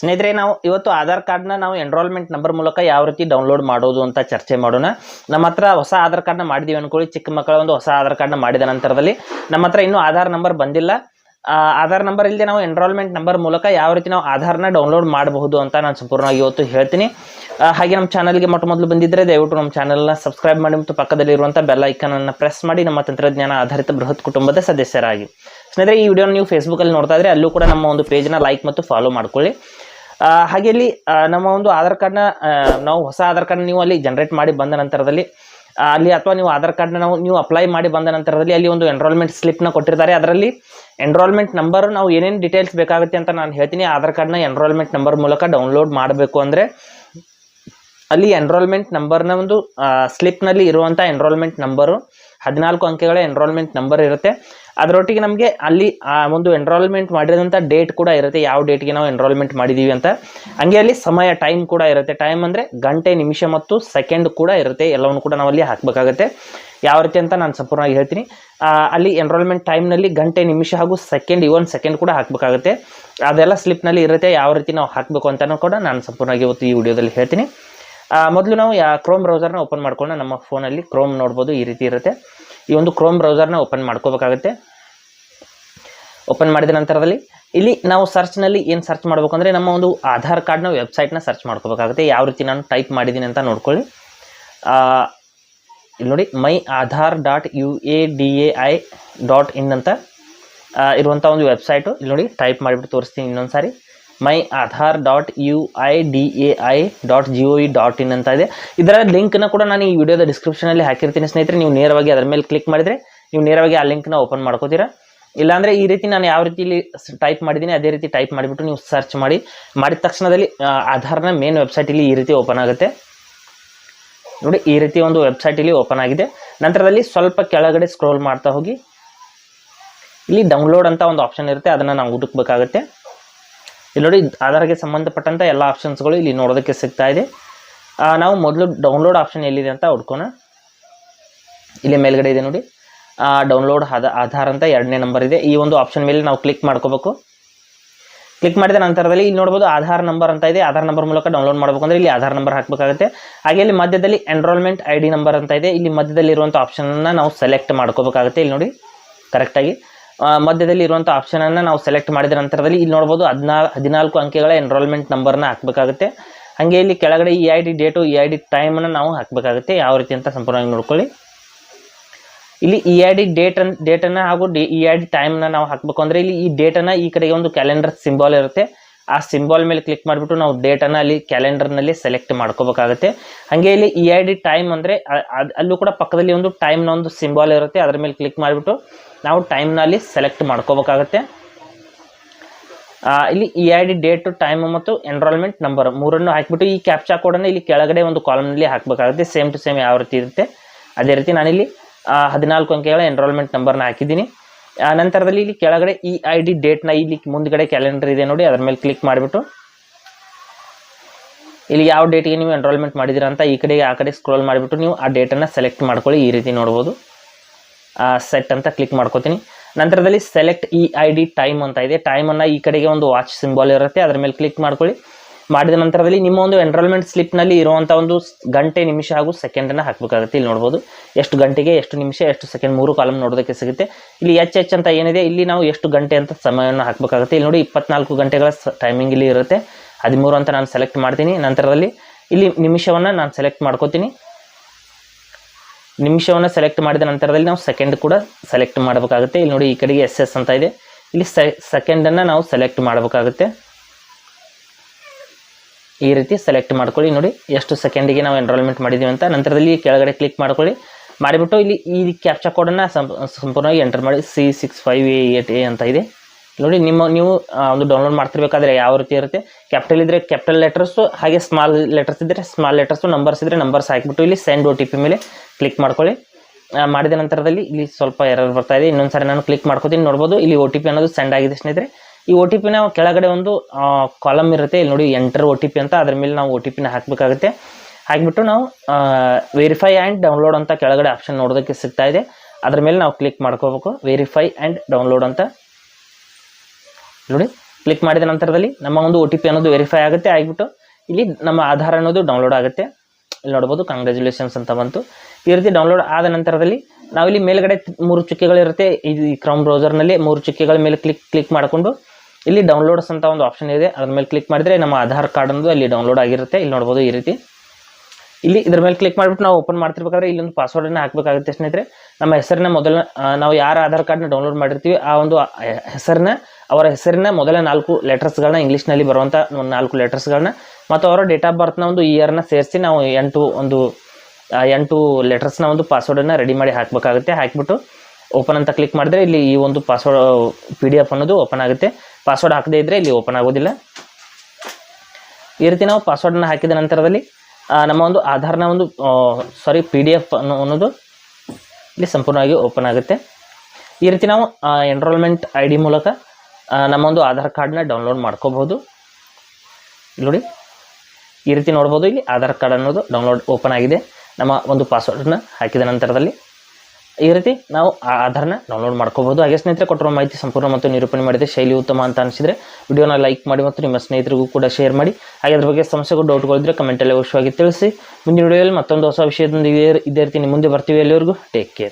ಸ್ನೇಹಿತರೆ, ನಾವು ಇವತ್ತು ಆಧಾರ್ ಕಾರ್ಡ್ನ ನಾವು ಎನ್ರೋಲ್ಮೆಂಟ್ ನಂಬರ್ ಮೂಲಕ ಯಾವ ರೀತಿ ಡೌನ್ಲೋಡ್ ಮಾಡೋದು ಅಂತ ಚರ್ಚೆ ಮಾಡೋಣ. ನಮ್ಮ ಹತ್ರ ಹೊಸ ಆಧಾರ್ ಕಾರ್ಡ್ನ ಮಾಡಿದೀವಿ ಅನ್ಕೊಳ್ಳಿ. ಚಿಕ್ಕ ಮಕ್ಕಳ ಒಂದು ಹೊಸ ಆಧಾರ್ ಕಾರ್ಡ್ನ ಮಾಡಿದ ನಂತರದಲ್ಲಿ ನಮ್ಮ ಹತ್ರ ಇನ್ನೂ ಆಧಾರ್ ನಂಬರ್ ಬಂದಿಲ್ಲ. ಆಧಾರ್ ನಂಬರ್ ಇಲ್ಲದೆ ನಾವು ಎನ್ರೋಲ್ಮೆಂಟ್ ನಂಬರ್ ಮೂಲಕ ಯಾವ ರೀತಿ ನಾವು ಆಧಾರ್ನ ಡೌನ್ಲೋಡ್ ಮಾಡಬಹುದು ಅಂತ ನಾನು ಸಂಪೂರ್ಣವಾಗಿ ಇವತ್ತು ಹೇಳ್ತೀನಿ. ಹಾಗೆ ನಮ್ಮ ಚಾನಲ್ಗೆ ಮೊಟ್ಟ ಮೊದಲು ಬಂದಿದ್ದರೆ ದಯವಿಟ್ಟು ನಮ್ಮ ಚಾನಲ್ನ ಸಬ್ಸ್ಕ್ರೈಬ್ ಮಾಡಿ ಮತ್ತು ಪಕ್ಕದಲ್ಲಿರುವಂಥ ಬೆಲ್ ಐಕನನ್ನು ಪ್ರೆಸ್ ಮಾಡಿ ನಮ್ಮ ತಂತ್ರಜ್ಞಾನ ಆಧಾರಿತ ಬೃಹತ್ ಕುಟುಂಬದ ಸದಸ್ಯರಾಗಿ. ಸ್ನೇಹಿತರೆ, ಈ ವಿಡಿಯೋ ನೀವು ಫೇಸ್ಬುಕ್ಕಲ್ಲಿ ನೋಡ್ತಾ ಇದ್ರೆ ಅಲ್ಲೂ ಕೂಡ ನಮ್ಮ ಒಂದು ಪೇಜ್ನ ಲೈಕ್ ಮತ್ತು ಫಾಲೋ ಮಾಡ್ಕೊಳ್ಳಿ. ಹಾಗೆ ಇಲ್ಲಿ ನಮ್ಮ ಒಂದು ಆಧಾರ್ ಕಾರ್ಡ್ನ ನಾವು ಹೊಸ ಆಧಾರ್ ಕಾರ್ಡ್ ನೀವು ಅಲ್ಲಿ ಜನರೇಟ್ ಮಾಡಿ ಬಂದ ನಂತರದಲ್ಲಿ ಅಲ್ಲಿ ಅಥವಾ ನೀವು ಆಧಾರ್ ಕಾರ್ಡ್ನ ನಾವು, ನೀವು ಅಪ್ಲೈ ಮಾಡಿ ಬಂದ ನಂತರದಲ್ಲಿ ಅಲ್ಲಿ ಒಂದು ಎನ್ರೋಲ್ಮೆಂಟ್ ಸ್ಲಿಪ್ನ ಕೊಟ್ಟಿರ್ತಾರೆ ಅದರಲ್ಲಿ ಎನ್ರೋಲ್ಮೆಂಟ್ ನಂಬರ್ ನಾವು ಏನೇನು ಡೀಟೇಲ್ಸ್ ಬೇಕಾಗುತ್ತೆ ಅಂತ ನಾನು ಹೇಳ್ತೀನಿ. ಆಧಾರ್ ಕಾರ್ಡ್ನ ಎನ್ರೋಲ್ಮೆಂಟ್ ನಂಬರ್ ಮೂಲಕ ಡೌನ್ಲೋಡ್ ಮಾಡಬೇಕು ಅಂದರೆ, ಅಲ್ಲಿ ಎನ್ರೋಲ್ಮೆಂಟ್ ನಂಬರ್ನ ಒಂದು ಸ್ಲಿಪ್ನಲ್ಲಿ ಇರುವಂಥ ಎನ್ರೋಲ್ಮೆಂಟ್ ನಂಬರು ಹದಿನಾಲ್ಕು ಅಂಕೆಗಳ ಎನ್ರೋಲ್ಮೆಂಟ್ ನಂಬರ್ ಇರುತ್ತೆ. ಅದರೊಟ್ಟಿಗೆ ನಮಗೆ ಅಲ್ಲಿ, ಆ, ಒಂದು ಎನ್ರೋಲ್ಮೆಂಟ್ ಮಾಡಿರೋಂಥ ಡೇಟ್ ಕೂಡ ಇರುತ್ತೆ. ಯಾವ ಡೇಟ್ಗೆ ನಾವು ಎನ್ರೋಲ್ಮೆಂಟ್ ಮಾಡಿದ್ದೀವಿ ಅಂತ. ಹಂಗೆ ಅಲ್ಲಿ ಸಮಯ ಟೈಮ್ ಕೂಡ ಇರುತ್ತೆ. ಟೈಮ್ ಅಂದರೆ ಗಂಟೆ, ನಿಮಿಷ ಮತ್ತು ಸೆಕೆಂಡ್ ಕೂಡ ಇರುತ್ತೆ. ಎಲ್ಲವನ್ನು ಕೂಡ ನಾವು ಅಲ್ಲಿ ಹಾಕಬೇಕಾಗತ್ತೆ. ಯಾವ ರೀತಿ ಅಂತ ನಾನು ಸಂಪೂರ್ಣವಾಗಿ ಹೇಳ್ತೀನಿ. ಅಲ್ಲಿ ಎನ್ರೋಲ್ಮೆಂಟ್ ಟೈಮ್ನಲ್ಲಿ ಗಂಟೆ, ನಿಮಿಷ ಹಾಗೂ ಸೆಕೆಂಡ್ ಇವನ್ ಸೆಕೆಂಡ್ ಕೂಡ ಹಾಕಬೇಕಾಗುತ್ತೆ. ಅದೆಲ್ಲ ಸ್ಲಿಪ್ನಲ್ಲಿ ಇರುತ್ತೆ. ಯಾವ ರೀತಿ ನಾವು ಹಾಕಬೇಕು ಅಂತಲೂ ಕೂಡ ನಾನು ಸಂಪೂರ್ಣವಾಗಿ ಇವತ್ತು ಈ ವಿಡಿಯೋದಲ್ಲಿ ಹೇಳ್ತೀನಿ. ಮೊದಲು ನಾವು ಯಾ ಕ್ರೋಮ್ ಬ್ರೌಸರ್ನ ಓಪನ್ ಮಾಡ್ಕೊಂಡು ನಮ್ಮ ಫೋನಲ್ಲಿ ಕ್ರೋಮ್ ನೋಡ್ಬೋದು. ಈ ರೀತಿ ಇರುತ್ತೆ. ಈ ಒಂದು ಕ್ರೋಮ್ ಬ್ರೌಸರ್ನ ಓಪನ್ ಮಾಡ್ಕೋಬೇಕಾಗುತ್ತೆ. ಓಪನ್ ಮಾಡಿದ ನಂತರದಲ್ಲಿ ಇಲ್ಲಿ ನಾವು ಸರ್ಚ್ನಲ್ಲಿ ಏನು ಸರ್ಚ್ ಮಾಡಬೇಕಂದ್ರೆ ನಮ್ಮ ಒಂದು ಆಧಾರ್ ಕಾರ್ಡ್ನ ವೆಬ್ಸೈಟ್ನ ಸರ್ಚ್ ಮಾಡ್ಕೋಬೇಕಾಗುತ್ತೆ. ಯಾವ ರೀತಿ ನಾನು ಟೈಪ್ ಮಾಡಿದ್ದೀನಿ ಅಂತ ನೋಡ್ಕೊಳ್ಳಿ. ಇಲ್ಲಿ ನೋಡಿ my Aadhaar dot U A D A I dot in ಅಂತ ಇರುವಂಥ ಒಂದು ವೆಬ್ಸೈಟು ಇಲ್ಲಿ ನೋಡಿ ಟೈಪ್ ಮಾಡಿಬಿಟ್ಟು ತೋರಿಸ್ತೀನಿ ಇನ್ನೊಂದು ಸಾರಿ my Aadhaar dot U I D A I dot G O E dot in ಅಂತ ಇದೆ. ಇದರ ಲಿಂಕ್ನ ಕೂಡ ನಾನು ಈ ವಿಡಿಯೋದ ಡಿಸ್ಕ್ರಿಪ್ಷನಲ್ಲಿ ಹಾಕಿರ್ತೀನಿ ಸ್ನೇಹಿತರೆ. ನೀವು ನೇರವಾಗಿ ಅದರ ಮೇಲೆ ಕ್ಲಿಕ್ ಮಾಡಿದರೆ ನೀವು ನೇರವಾಗಿ ಆ ಲಿಂಕ್ನ ಓಪನ್ ಮಾಡ್ಕೋತೀರಾ. ಇಲ್ಲಾಂದರೆ ಈ ರೀತಿ ನಾನು ಯಾವ ರೀತಿ ಇಲ್ಲಿ ಟೈಪ್ ಮಾಡಿದ್ದೀನಿ ಅದೇ ರೀತಿ ಟೈಪ್ ಮಾಡಿಬಿಟ್ಟು ನೀವು ಸರ್ಚ್ ಮಾಡಿ. ಮಾಡಿದ ತಕ್ಷಣದಲ್ಲಿ ಆಧಾರ್ ಆಧಾರ್ನ ಮೇನ್ ವೆಬ್ಸೈಟ್ ಇಲ್ಲಿ ಈ ರೀತಿ ಓಪನ್ ಆಗುತ್ತೆ. ನೋಡಿ, ಈ ರೀತಿ ಒಂದು ವೆಬ್ಸೈಟ್ ಇಲ್ಲಿ ಓಪನ್ ಆಗಿದೆ. ನಂತರದಲ್ಲಿ ಸ್ವಲ್ಪ ಕೆಳಗಡೆ ಸ್ಕ್ರೋಲ್ ಮಾಡ್ತಾ ಹೋಗಿ. ಇಲ್ಲಿ ಡೌನ್ಲೋಡ್ ಅಂತ ಒಂದು ಆಪ್ಷನ್ ಇರುತ್ತೆ. ಅದನ್ನು ನಾವು ಹುಡುಕ್ಬೇಕಾಗುತ್ತೆ. ಇಲ್ಲಿ ನೋಡಿ, ಆಧಾರ್ಗೆ ಸಂಬಂಧಪಟ್ಟಂಥ ಎಲ್ಲ ಆಪ್ಷನ್ಸ್ಗಳು ಇಲ್ಲಿ ನೋಡೋದಕ್ಕೆ ಸಿಗ್ತಾ ಇದೆ. ನಾವು ಮೊದಲು ಡೌನ್ಲೋಡ್ ಆಪ್ಷನ್ ಎಲ್ಲಿದೆ ಅಂತ ಹುಡ್ಕೋಣ. ಇಲ್ಲಿ ಮೇಲ್ಗಡೆ ಇದೆ ನೋಡಿ. ಡೌನ್ಲೋಡ್ ಆಧ ಆಧಾರ್ ಅಂತ ಎರಡನೇ ನಂಬರ್ ಇದೆ. ಈ ಒಂದು ಆಪ್ಷನ್ ಮೇಲೆ ನಾವು ಕ್ಲಿಕ್ ಮಾಡ್ಕೋಬೇಕು. ಕ್ಲಿಕ್ ಮಾಡಿದ ನಂತರದಲ್ಲಿ ಇಲ್ಲಿ ನೋಡ್ಬೋದು ಆಧಾರ್ ನಂಬರ್ ಅಂತ ಇದೆ. ಆಧಾರ್ ನಂಬರ್ ಮೂಲಕ ಡೌನ್ಲೋಡ್ ಮಾಡಬೇಕು ಇಲ್ಲಿ ಆಧಾರ್ ನಂಬರ್ ಹಾಕಬೇಕಾಗುತ್ತೆ. ಹಾಗೆ ಇಲ್ಲಿ ಮಧ್ಯದಲ್ಲಿ ಎನ್ರೋಲ್ಮೆಂಟ್ ಐ ಡಿ ನಂಬರ್ ಅಂತ ಇದೆ. ಇಲ್ಲಿ ಮಧ್ಯದಲ್ಲಿ ಇರುವಂಥ ಆಪ್ಷನನ್ನು ನಾವು ಸೆಲೆಕ್ಟ್ ಮಾಡ್ಕೋಬೇಕಾಗುತ್ತೆ. ಇಲ್ಲಿ ನೋಡಿ ಕರೆಕ್ಟಾಗಿ ಮಧ್ಯದಲ್ಲಿ ಇರುವಂಥ ಆಪ್ಷನನ್ನು ನಾವು ಸೆಲೆಕ್ಟ್ ಮಾಡಿದ ನಂತರದಲ್ಲಿ ಇಲ್ಲಿ ನೋಡ್ಬೋದು ಹದಿನಾಲ್ ಹದಿನಾಲ್ಕು ಅಂಕೆಗಳ ಎನ್ರೋಲ್ಮೆಂಟ್ ನಂಬರ್ನ ಹಾಕಬೇಕಾಗುತ್ತೆ. ಹಾಗೆ ಇಲ್ಲಿ ಕೆಳಗಡೆ E I D date E I D ಟೈಮನ್ನು ನಾವು ಹಾಕಬೇಕಾಗುತ್ತೆ. ಯಾವ ರೀತಿ ಅಂತ ಸಂಪೂರ್ಣವಾಗಿ ನೋಡ್ಕೊಳ್ಳಿ. ಇಲ್ಲಿ ಇ ಐ ಡಿ ಡೇಟ್ ಡೇಟನ್ನು ಹಾಗೂ ಡಿ ಇ ಐ ಡಿ ಟೈಮ್ನ ನಾವು ಹಾಕಬೇಕು ಅಂದರೆ ಇಲ್ಲಿ ಈ ಡೇಟನ್ನು ಈ ಕಡೆಗೆ ಒಂದು ಕ್ಯಾಲೆಂಡರ್ ಸಿಂಬಾಲ್ ಇರುತ್ತೆ. ಆ ಸಿಂಬಾಲ್ ಮೇಲೆ ಕ್ಲಿಕ್ ಮಾಡಿಬಿಟ್ಟು ನಾವು ಡೇಟನ್ನು ಅಲ್ಲಿ ಕ್ಯಾಲೆಂಡರ್ನಲ್ಲಿ ಸೆಲೆಕ್ಟ್ ಮಾಡ್ಕೋಬೇಕಾಗುತ್ತೆ. ಹಾಗೆ ಇಲ್ಲಿ ಇ ಐ ಡಿ ಟೈಮ್ ಅಂದರೆ ಅಲ್ಲೂ ಕೂಡ ಪಕ್ಕದಲ್ಲಿ ಒಂದು ಟೈಮ್ನ ಒಂದು ಸಿಂಬಾಲ್ ಇರುತ್ತೆ. ಅದರ ಮೇಲೆ ಕ್ಲಿಕ್ ಮಾಡಿಬಿಟ್ಟು ನಾವು ಟೈಮ್ನಲ್ಲಿ ಸೆಲೆಕ್ಟ್ ಮಾಡ್ಕೋಬೇಕಾಗುತ್ತೆ. ಇಲ್ಲಿ E I D date time ಮತ್ತು ಎನ್ರೋಲ್ಮೆಂಟ್ ನಂಬರ್ ಮೂರನ್ನು ಹಾಕಿಬಿಟ್ಟು ಈ ಕ್ಯಾಪ್ಚಾ ಕೋಡನ್ನು ಇಲ್ಲಿ ಕೆಳಗಡೆ ಒಂದು ಕಾಲಮ್ನಲ್ಲಿ ಹಾಕಬೇಕಾಗುತ್ತೆ. ಸೇಮ್ ಟು ಸೇಮ್ ಯಾವ ರೀತಿ ಇರುತ್ತೆ. ಅದೇ ರೀತಿ ನಾನಿಲ್ಲಿ ಹದಿನಾಲ್ಕು ಅಂಕೆಗಳ ಎನ್ರೋಲ್ಮೆಂಟ್ ನಂಬರ್ನ ಹಾಕಿದ್ದೀನಿ. ಆ, ನಂತರದಲ್ಲಿ ಇಲ್ಲಿ ಕೆಳಗಡೆ ಇ ಐ ಡಿ ಡೇಟ್ನ ಇಲ್ಲಿ ಮುಂದ್ಗಡೆ ಕ್ಯಾಲೆಂಡರ್ ಇದೆ ನೋಡಿ ಅದ್ರ ಮೇಲೆ ಕ್ಲಿಕ್ ಮಾಡಿಬಿಟ್ಟು. ಇಲ್ಲಿ ಯಾವ ಡೇಟಿಗೆ ನೀವು ಎನ್ರೋಲ್ಮೆಂಟ್ ಮಾಡಿದ್ದೀರಾ ಅಂತ ಈ ಕಡೆಗೆ ಆ ಕಡೆ ಸ್ಕ್ರೋಲ್ ಮಾಡಿಬಿಟ್ಟು ನೀವು ಆ ಡೇಟನ್ನು ಸೆಲೆಕ್ಟ್ ಮಾಡ್ಕೊಳ್ಳಿ ಈ ರೀತಿ ನೋಡ್ಬೋದು. ಸೆಟ್ ಅಂತ ಕ್ಲಿಕ್ ಮಾಡ್ಕೋತೀನಿ. ನಂತರದಲ್ಲಿ select E I D time ಅಂತ ಇದೆ. ಟೈಮನ್ನು ಈ ಕಡೆಗೆ ಒಂದು ವಾಚ್ ಸಿಂಬಾಲ್ ಇರುತ್ತೆ. ಅದರ ಮೇಲೆ ಕ್ಲಿಕ್ ಮಾಡ್ಕೊಳ್ಳಿ. ಮಾಡಿದ ನಂತರದಲ್ಲಿ ನಿಮ್ಮ ಒಂದು ಎನ್ರೋಲ್ಮೆಂಟ್ ಸ್ಲಿಪ್ನಲ್ಲಿ ಇರುವಂಥ ಒಂದು ಗಂಟೆ, ನಿಮಿಷ ಹಾಗೂ ಸೆಕೆಂಡನ್ನು ಹಾಕಬೇಕಾಗುತ್ತೆ. ಇಲ್ಲಿ ನೋಡ್ಬೋದು. ಎಷ್ಟು ಗಂಟೆಗೆ ಎಷ್ಟು ನಿಮಿಷ, ಎಷ್ಟು ಸೆಕೆಂಡ್ ಮೂರು ಕಾಲಮ್ ನೋಡೋದಕ್ಕೆ ಸಿಗುತ್ತೆ. ಇಲ್ಲಿ ಎಚ್ ಎಚ್ ಅಂತ ಏನಿದೆ, ಇಲ್ಲಿ ನಾವು ಎಷ್ಟು ಗಂಟೆ ಅಂತ ಸಮಯವನ್ನು ಹಾಕಬೇಕಾಗುತ್ತೆ. ಇಲ್ಲಿ ನೋಡಿ ಇಪ್ಪತ್ನಾಲ್ಕು ಗಂಟೆಗಳ ಟೈಮಿಂಗ್ ಇಲ್ಲಿ ಇರುತ್ತೆ. ಹದಿಮೂರು ಅಂತ ನಾನು ಸೆಲೆಕ್ಟ್ ಮಾಡ್ತೀನಿ. ನಂತರದಲ್ಲಿ ಇಲ್ಲಿ ನಿಮಿಷವನ್ನು ನಾನು ಸೆಲೆಕ್ಟ್ ಮಾಡ್ಕೋತೀನಿ. ನಿಮಿಷವನ್ನು ಸೆಲೆಕ್ಟ್ ಮಾಡಿದ ನಂತರದಲ್ಲಿ ನಾವು ಸೆಕೆಂಡ್ ಕೂಡ ಸೆಲೆಕ್ಟ್ ಮಾಡಬೇಕಾಗುತ್ತೆ. ಇಲ್ಲಿ ನೋಡಿ ಈ ಕಡೆಗೆ ಎಸ್ ಎಸ್ ಅಂತ ಇದೆ. ಇಲ್ಲಿ ಸೆಕೆಂಡನ್ನು ನಾವು ಸೆಲೆಕ್ಟ್ ಮಾಡಬೇಕಾಗುತ್ತೆ. ಈ ರೀತಿ ಸೆಲೆಕ್ಟ್ ಮಾಡ್ಕೊಳ್ಳಿ. ನೋಡಿ ಎಷ್ಟು ಸೆಕೆಂಡಿಗೆ ನಾವು ಎನ್ರೋಲ್ಮೆಂಟ್ ಮಾಡಿದ್ದೀವಿ ಅಂತ. ನಂತರದಲ್ಲಿ ಕೆಳಗಡೆ ಕ್ಲಿಕ್ ಮಾಡ್ಕೊಳ್ಳಿ. ಮಾಡಿಬಿಟ್ಟು ಇಲ್ಲಿ ಈ ಕ್ಯಾಪ್ಚಾ ಕೋಡನ್ನು ಸಂಪೂರ್ಣವಾಗಿ ಎಂಟರ್ ಮಾಡಿ. C six five A eight A ಅಂತ ಇದೆ. ನೋಡಿ, ನಿಮ್ಮ, ನೀವು ಒಂದು ಡೌನ್ಲೋಡ್ ಮಾಡ್ತಿರ್ಬೇಕಾದ್ರೆ ಯಾವ ರೀತಿ ಇರುತ್ತೆ? ಕ್ಯಾಪಿಟಲ್ ಇದ್ದರೆ ಕ್ಯಾಪಿಟಲ್ ಲೆಟರ್ಸು ಹಾಗೆ ಸ್ಮಾಲ್ ಲೆಟರ್ಸ್ ಇದ್ದರೆ ಸ್ಮಾಲ್ ಲೆಟರ್ಸು ನಂಬರ್ಸ್ ಇದ್ದರೆ ನಂಬರ್ಸ್ ಹಾಕಿಬಿಟ್ಟು ಇಲ್ಲಿ ಸೆಂಡ್ ಒ ಟಿ ಪಿ ಮೇಲೆ ಕ್ಲಿಕ್ ಮಾಡ್ಕೊಳ್ಳಿ. ಮಾಡಿದ ನಂತರದಲ್ಲಿ ಇಲ್ಲಿ ಸ್ವಲ್ಪ ಎರರ್ ಬರ್ತಾ ಇದೆ. ಇನ್ನೊಂದು ಸಾರಿ ನಾನು ಕ್ಲಿಕ್ ಮಾಡ್ಕೋತೀನಿ. ನೋಡ್ಬೋದು, ಇಲ್ಲಿ ಒ ಟಿ ಪಿ ಅನ್ನೋದು ಸೆಂಡ್ ಆಗಿದೆ ಸ್ನೇಹಿತರೆ. ಈ ಒ ಟಿ ಪಿನ ಕೆಳಗಡೆ ಒಂದು ಕಾಲಮ್ ಇರುತ್ತೆ. ಇಲ್ಲಿ ನೋಡಿ ಎಂಟರ್ ಒ ಟಿ ಪಿ ಅಂತ. ಅದ್ರ ಮೇಲೆ ನಾವು ಒ ಟಿ ಪಿನ ಹಾಕಬೇಕಾಗುತ್ತೆ. ಹಾಕಿಬಿಟ್ಟು ನಾವು ವೆರಿಫೈ ಆ್ಯಂಡ್ ಡೌನ್ಲೋಡ್ ಅಂತ ಕೆಳಗಡೆ ಆಪ್ಷನ್ ನೋಡೋದಕ್ಕೆ ಸಿಗ್ತಾ ಇದೆ. ಅದ್ರ ಮೇಲೆ ನಾವು ಕ್ಲಿಕ್ ಮಾಡ್ಕೋಬೇಕು. ವೆರಿಫೈ ಆ್ಯಂಡ್ ಡೌನ್ಲೋಡ್ ಅಂತ. ನೋಡಿ ಕ್ಲಿಕ್ ಮಾಡಿದ ನಂತರದಲ್ಲಿ ನಮ್ಮ ಒಂದು ಒ ಅನ್ನೋದು ವೆರಿಫೈ ಆಗುತ್ತೆ, ಆಗಿಬಿಟ್ಟು ಇಲ್ಲಿ ನಮ್ಮ ಆಧಾರ್ ಅನ್ನೋದು ಡೌನ್ಲೋಡ್ ಆಗುತ್ತೆ. ಇಲ್ಲಿ ನೋಡ್ಬೋದು ಕಂಗ್ರ್ಯಾಚುಲೇಷನ್ಸ್ ಅಂತ ಬಂತು. ಈ ರೀತಿ ಡೌನ್ಲೋಡ್ ಆದ ನಂತರದಲ್ಲಿ ನಾವಿಲ್ಲಿ ಮೇಲ್ಗಡೆ ಮೂರು ಚುಕ್ಕೆಗಳಿರುತ್ತೆ ಈ ಕ್ರೌಮ್ ಬ್ರೌಸರ್ನಲ್ಲಿ ಮೂರು ಚುಕ್ಕೆಗಳ ಮೇಲೆ ಕ್ಲಿಕ್ ಕ್ಲಿಕ್ ಮಾಡಿಕೊಂಡು ಇಲ್ಲಿ ಡೌನ್ಲೋಡ್ಸ್ ಅಂತ ಒಂದು ಆಪ್ಷನ್ ಇದೆ. ಅದ್ರ ಮೇಲೆ ಕ್ಲಿಕ್ ಮಾಡಿದ್ರೆ ನಮ್ಮ ಆಧಾರ್ ಕಾರ್ಡ್ ಅನ್ನೋದು ಅಲ್ಲಿ ಡೌನ್ಲೋಡ್ ಆಗಿರುತ್ತೆ. ಇಲ್ಲಿ ನೋಡ್ಬೋದು ಈ ರೀತಿ. ಇಲ್ಲಿ ಇದ್ರ ಮೇಲೆ ಕ್ಲಿಕ್ ಮಾಡಿಬಿಟ್ಟು ನಾವು ಓಪನ್ ಮಾಡ್ತಿರ್ಬೇಕಾದ್ರೆ ಇಲ್ಲೊಂದು ಅನ್ನ ಹಾಕಬೇಕಾಗುತ್ತೆ ಸ್ನೇಹಿತರೆ. ನಮ್ಮ ಹೆಸರಿನ ಮೊದಲ ನಾವು ಯಾರ ಆಧಾರ್ ಕಾರ್ಡ್ನ ಡೌನ್ಲೋಡ್ ಮಾಡಿರ್ತೀವಿ, ಆ ಒಂದು ಹೆಸರನ್ನ ಅವರ ಹೆಸರಿನ ಮೊದಲ ನಾಲ್ಕು ಲೆಟರ್ಸ್ಗಳನ್ನ ಇಂಗ್ಲೀಷ್ನಲ್ಲಿ ಬರುವಂಥ ಒಂದು ನಾಲ್ಕು ಲೆಟರ್ಸ್ಗಳನ್ನ ಮತ್ತು ಅವರ ಡೇಟ್ ಆಫ್ ಬರ್ತ್ನ ಒಂದು ಇಯರ್ನ ಸೇರಿಸಿ ನಾವು ಎಂಟು ಒಂದು ಎಂಟು ಲೆಟರ್ಸ್ನ ಒಂದು ಪಾಸ್ವರ್ಡನ್ನು ರೆಡಿ ಮಾಡಿ ಹಾಕಬೇಕಾಗುತ್ತೆ. ಹಾಕಿಬಿಟ್ಟು ಓಪನ್ ಅಂತ ಕ್ಲಿಕ್ ಮಾಡಿದ್ರೆ ಇಲ್ಲಿ ಈ ಒಂದು ಪಾಸ್ವರ್ಡ್ ಪಿ ಡಿ ಎಫ್ ಅನ್ನೋದು ಓಪನ್ ಆಗುತ್ತೆ. ಪಾಸ್ವರ್ಡ್ ಹಾಕದೇ ಇದ್ದರೆ ಇಲ್ಲಿ ಓಪನ್ ಆಗೋದಿಲ್ಲ. ಈ ರೀತಿ ನಾವು ಪಾಸ್ವರ್ಡನ್ನು ಹಾಕಿದ ನಂತರದಲ್ಲಿ ನಮ್ಮ ಒಂದು ಆಧಾರ್ನ ಒಂದು ಸಾರಿ ಪಿ ಡಿ ಎಫ್ ಅನ್ನೋ ಅನ್ನೋದು ಇಲ್ಲಿ ಸಂಪೂರ್ಣವಾಗಿ ಓಪನ್ ಆಗುತ್ತೆ. ಈ ರೀತಿ ನಾವು ಎನ್ರೋಲ್ಮೆಂಟ್ ಐ ಡಿ ಮೂಲಕ ನಮ್ಮ ಒಂದು ಆಧಾರ್ ಕಾರ್ಡನ್ನ ಡೌನ್ಲೋಡ್ ಮಾಡ್ಕೋಬಹುದು. ನೋಡಿ, ಈ ರೀತಿ ನೋಡ್ಬೋದು. ಇಲ್ಲಿ ಆಧಾರ್ ಕಾರ್ಡ್ ಅನ್ನೋದು ಡೌನ್ಲೋಡ್ ಓಪನ್ ಆಗಿದೆ. ನಮ್ಮ ಒಂದು ಪಾಸ್ವರ್ಡನ್ನ ಹಾಕಿದ ನಂತರದಲ್ಲಿ ಈ ರೀತಿ ನಾವು ಆಧಾರ್ನ ಡೌನ್ಲೋಡ್ ಮಾಡ್ಕೋಬಹುದು. ಹಾಗೆ ಸ್ನೇಹಿತರೆ, ಕೊಟ್ಟಿರೋ ಮಾಹಿತಿ ಸಂಪೂರ್ಣ ಮತ್ತು ನಿರೂಪಣೆ ಮಾಡಿದೆ ಶೈಲಿ ಉತ್ತಮ ಅಂತ ಅನಿಸಿದರೆ ವಿಡಿಯೋನ ಲೈಕ್ ಮಾಡಿ ಮತ್ತು ನಿಮ್ಮ ಸ್ನೇಹಿತರಿಗೂ ಕೂಡ ಶೇರ್ ಮಾಡಿ. ಹಾಗೆ ಅದ್ರ ಬಗ್ಗೆ ಸಮಸ್ಯೆಗಳು ಡೌಟ್ಗಳಿದ್ರೆ ಕಮೆಂಟಲ್ಲಿ ಅವಶ್ಯವಾಗಿ ತಿಳಿಸಿ. ಮುಂದಿನ ವಿಡಿಯೋದಲ್ಲಿ ಮತ್ತೊಂದು ಹೊಸ ವಿಷಯದೊಂದಿಗೆ ಇದೇ ರೀತಿ ನಿಮ್ಮ ಮುಂದೆ ಬರ್ತೀವಿ. ಎಲ್ಲರಿಗೂ ಟೇಕ್ ಕೇರ್